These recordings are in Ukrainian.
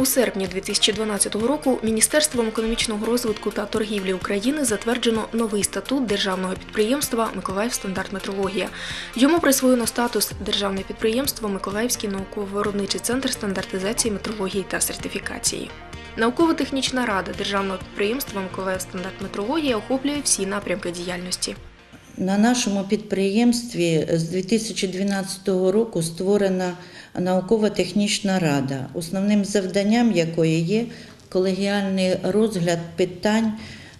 У серпні 2012 року Міністерством економічного розвитку та торгівлі України затверджено новий статут державного підприємства Миколаївстандартметрологія. Йому присвоєно статус державне підприємство Миколаївський науково-виробничий центр стандартизації метрології та сертифікації. Науково-технічна рада державного підприємства Миколаївстандартметрологія охоплює всі напрямки діяльності. На нашому підприємстві з 2012 року створена науково-технічна рада, основним завданням якої є колегіальний розгляд питань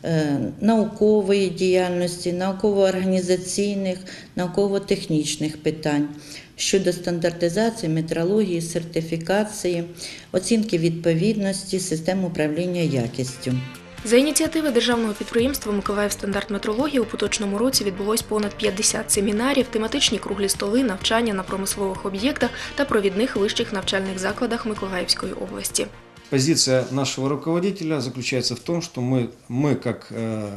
е, наукової діяльності, науково-організаційних, науково-технічних питань щодо стандартизації, метрології, сертифікації, оцінки відповідності, систем управління якістю. За ініціативи державного підприємства Миколаїв стандарт метрології у поточному році відбулось понад 50 семінарів, тематичні круглі столи, навчання на промислових об'єктах та провідних вищих навчальних закладах Миколаївської області. Позиция нашего руководителя заключается в том, что мы, мы как э,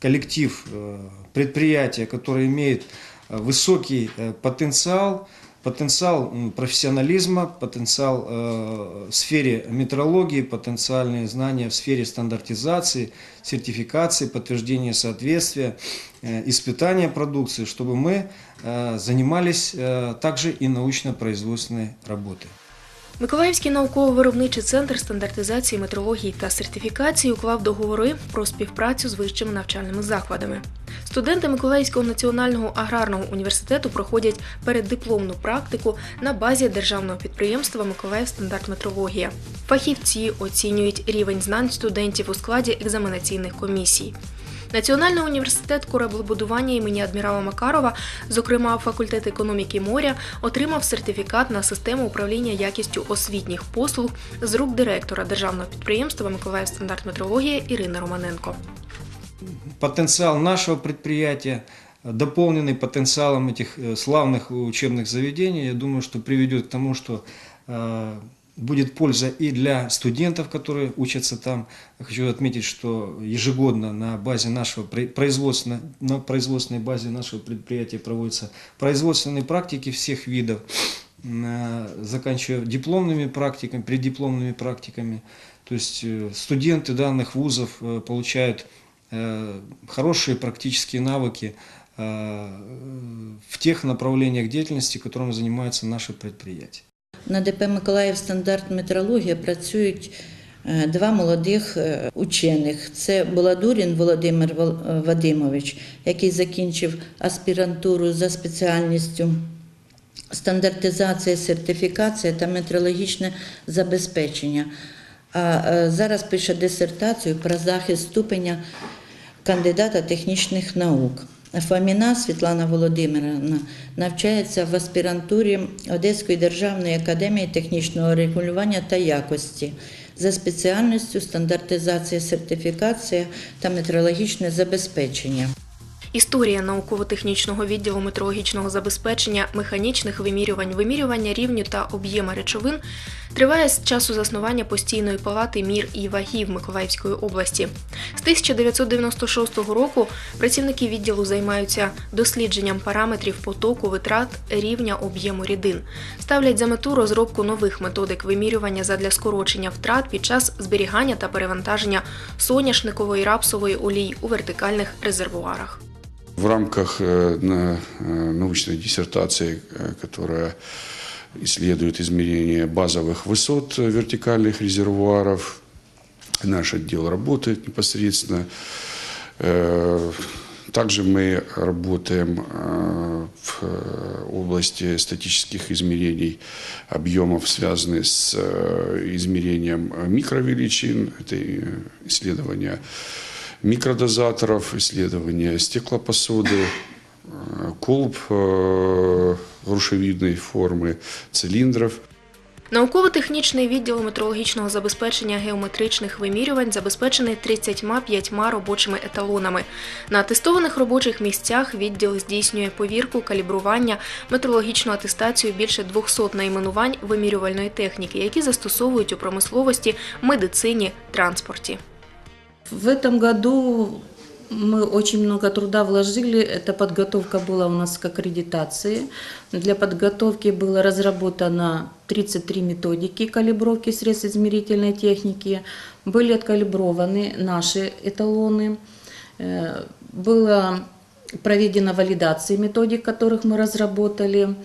коллектив э, предприятия, которое имеет э, высокий э, потенциал, потенциал профессионализма, потенциал э, в сфере метрологии, потенциальные знания в сфере стандартизации, сертификации, подтверждения соответствия, э, испытания продукции, чтобы мы э, занимались э, также и научно-производственной работой. Миколаївський науково-виробничий центр стандартизації, метрології та сертифікації уклав договори про співпрацю з вищими навчальними закладами. Студенти Миколаївського національного аграрного університету проходять переддипломну практику на базі державного підприємства Миколаїв стандарт метрологія. Фахівці оцінюють рівень знань студентів у складі екзаменаційних комісій. Національний університет кораблебудування імені адмірала Макарова, зокрема факультет економіки моря, отримав сертифікат на систему управління якістю освітніх послуг з рук директора державного підприємства Миколаїв стандарт метрологія Ірини Романенко. потенциал нашего предприятия, э, дополненный потенциалом этих э, славных учебных заведений, я думаю, что приведет к тому, что э, будет польза и для студентов, которые учатся там. Хочу отметить, что ежегодно на базе нашего производственно, на производственной базе нашего предприятия проводятся производственные практики всех видов, э, заканчивая дипломными практиками, преддипломными практиками. То есть э, студенты данных вузов э, получают хорошие практические навыки в тех направлениях деятельности, которым занимаются наши предприятия. На ДП Миколаїв стандарт метрологія працюють е, два молодих е, учених. Це Боладурін Володимир е, Вадимович, який закінчив аспірантуру за спеціальністю стандартизація, сертифікація та метрологічне забезпечення. А зараз пише дисертацію про захист ступеня кандидата технічних наук. Фоміна Світлана Володимирівна навчається в аспірантурі Одеської державної академії технічного регулювання та якості за спеціальністю стандартизація, сертифікація та метрологічне забезпечення. Історія науково-технічного відділу метрологічного забезпечення, механічних вимірювань, вимірювання рівню та об'єма речовин триває з часу заснування постійної палати мір і вагів Миколаївської області. З 1996 року працівники відділу займаються дослідженням параметрів потоку, витрат, рівня об'єму рідин, ставлять за мету розробку нових методик вимірювання задля скорочення втрат під час зберігання та перевантаження соняшникової рапсової олій у вертикальних резервуарах. В рамках э, на- э, научной диссертации, э, которая исследует измерение базовых высот вертикальных резервуаров, наш отдел работает непосредственно. Э, Также мы работаем э, в э, области статических измерений объемов, связанных с измерением микровеличин. Это исследование микродозаторов, исследование стеклопосуды, колб э, грушевидной формы, цилиндров. Науково-технічний відділ метрологічного забезпечення геометричних вимірювань забезпечений 35 робочими еталонами. На тестованих робочих місцях відділ здійснює повірку, калібрування, метрологічну атестацію більше 200 найменувань вимірювальної техніки, які застосовують у промисловості, медицині, транспорті. В этом году Мы очень много труда вложили. Эта подготовка была у нас к аккредитации. Для подготовки было разработано 33 методики калибровки средств измерительной техники. Были откалиброваны наши эталоны. Э, Было проведена валідація методик, яких ми розробили.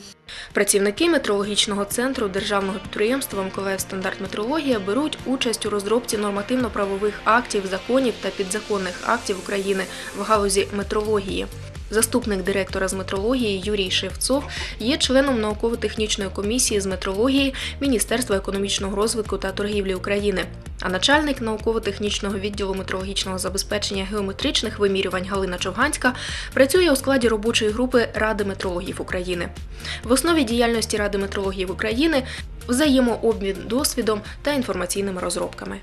Працівники метрологічного центру державного підприємства Миколаїв стандарт метрологія беруть участь у розробці нормативно-правових актів, законів та підзаконних актів України в галузі метрології. Заступник директора з метрології Юрій Шевцов є членом науково-технічної комісії з метрології Міністерства економічного розвитку та торгівлі України. А начальник науково-технічного відділу метрологічного забезпечення геометричних вимірювань Галина Човганська працює у складі робочої групи Ради метрологів України. В основі діяльності Ради метрологів України взаємообмін досвідом та інформаційними розробками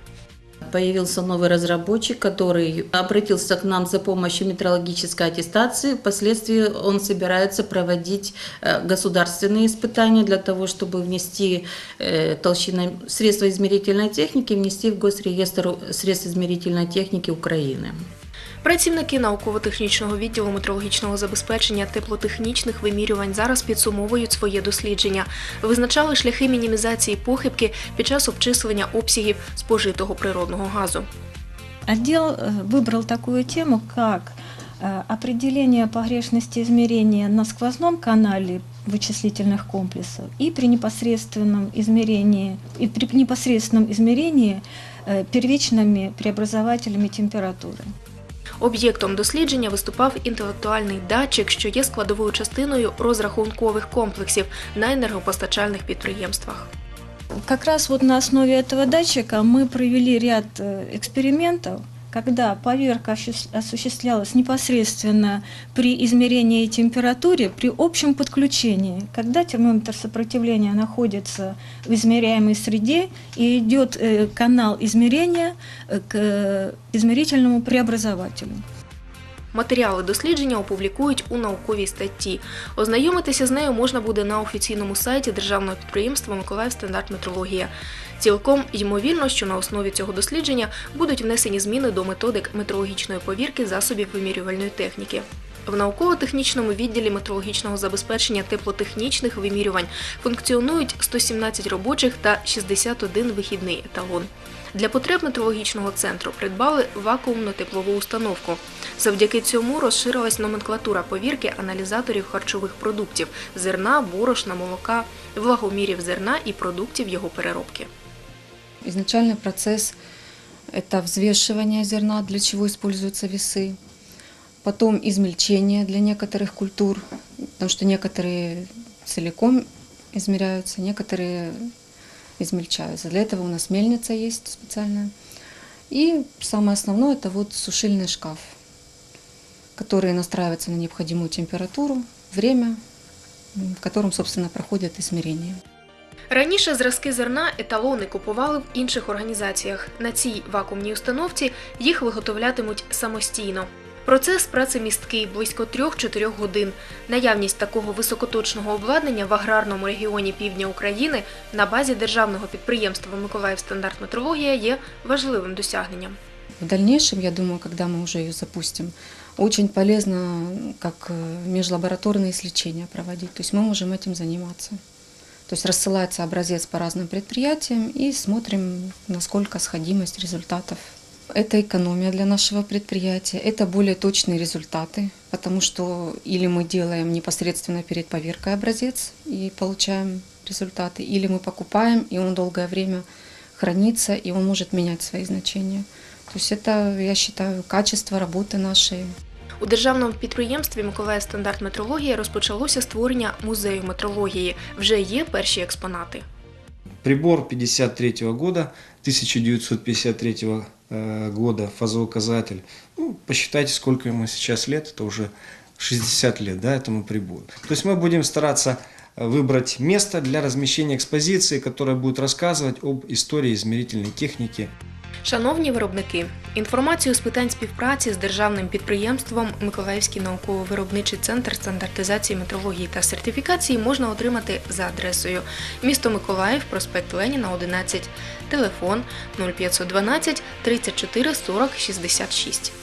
Появился новый разработчик, который обратился к нам за помощью метрологической аттестации. Впоследствии он собирается проводить э, государственные испытания для того, чтобы внести э, толщина средства измерительной техники, внести в госреестр средств измерительной техники Украины. Працівники науково-технічного відділу метрологічного забезпечення теплотехнічних вимірювань зараз підсумовують своє дослідження, визначали шляхи мінімізації похибки під час обчислення обсягів спожитого природного газу. Отдел э, выбрал такую тему, как э, определение погрешности измерения на сквозном канале вычислительных комплексов и при непосредственном измерении, и при непосредственном измерении э, первичными преобразователями температуры. Об'єктом дослідження виступав інтелектуальний датчик, що є складовою частиною розрахункових комплексів на енергопостачальних підприємствах. Как раз вот на основе этого датчика мы провели ряд э, экспериментов, когда поверка осуществ- осуществлялась непосредственно при измерении температуры при общем подключении, когда термометр сопротивления находится в измеряемой среде и идет э, канал измерения э, к э, измерительному преобразователю. Матеріали дослідження опублікують у науковій статті. Ознайомитися з нею можна буде на офіційному сайті державного підприємства Миколаїв стандарт метрологія. Цілком ймовірно, що на основі цього дослідження будуть внесені зміни до методик метрологічної повірки засобів вимірювальної техніки. В науково-технічному відділі метрологічного забезпечення теплотехнічних вимірювань функціонують 117 робочих та 61 вихідний еталон. Для потреб метрологічного центру придбали вакуумну теплову установку. Завдяки цьому розширилась номенклатура повірки аналізаторів харчових продуктів зерна, борошна, молока, влагомірів зерна і продуктів його переробки. Изначальный процесс – это взвешивание зерна, для чего используются весы. Потом измельчение для некоторых культур, потому что некоторые целиком измеряются, некоторые измельчаются. Для этого у нас мельница есть специальная. И самое основное – это вот сушильный шкаф, который настраивается на необходимую температуру, время, м, в котором, собственно, проходят измерения. Раніше зразки зерна еталони купували в інших організаціях. На цій вакуумній установці їх виготовлятимуть самостійно. Процес праці місткий близько 3-4 годин. Наявність такого високоточного обладнання в аграрному регіоні півдня України на базі державного підприємства Миколаїв стандарт метрологія є важливим досягненням. В дальнейшем, я думаю, когда мы уже ее запустим, очень полезно как э, межлабораторные исследования проводить. То есть мы можем этим заниматься. То есть рассылается образец по разным предприятиям и смотрим, насколько сходимость результатов. Это экономия для нашего предприятия, это более точные результаты, потому что или мы делаем непосредственно перед поверкой образец и получаем результаты, или мы покупаем, и он долгое время хранится, и он может менять свои значения. То есть это, я считаю, качество работы нашей. У державному підприємстві Миколаїв стандарт метрологія розпочалося створення музею метрології. Вже є перші експонати. Прибор 53 года, 1953 э, года, фазоуказатель. Ну, посчитайте, сколько ему сейчас лет, это уже 60 лет, да, этому прибору. То есть мы будем стараться э, выбрать место для размещения экспозиции, которая будет рассказывать об истории измерительной техники Шановні виробники, інформацію з питань співпраці з державним підприємством Миколаївський науково-виробничий центр стандартизації метрології та сертифікації можна отримати за адресою місто Миколаїв, проспект Леніна, 11, телефон 0512 34 40 66. Україна.